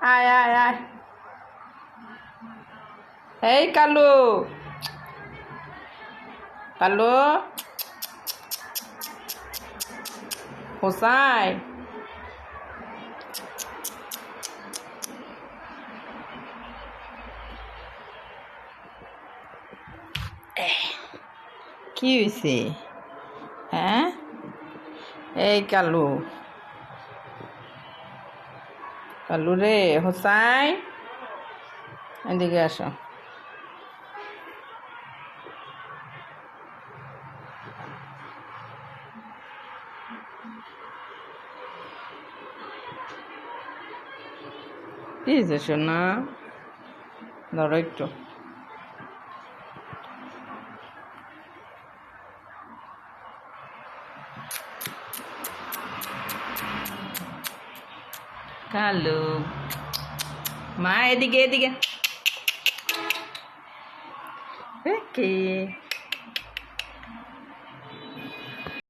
Ai, ai, ai. Ei, Calu! Calu? Rosai? Que isso? Hã? Ei, Calu. Kalu রে হোসাই। এদিকে আসো। কি হয়েছে সোনা? ধরো একটু। কালু মা এদিকে এদিকে কি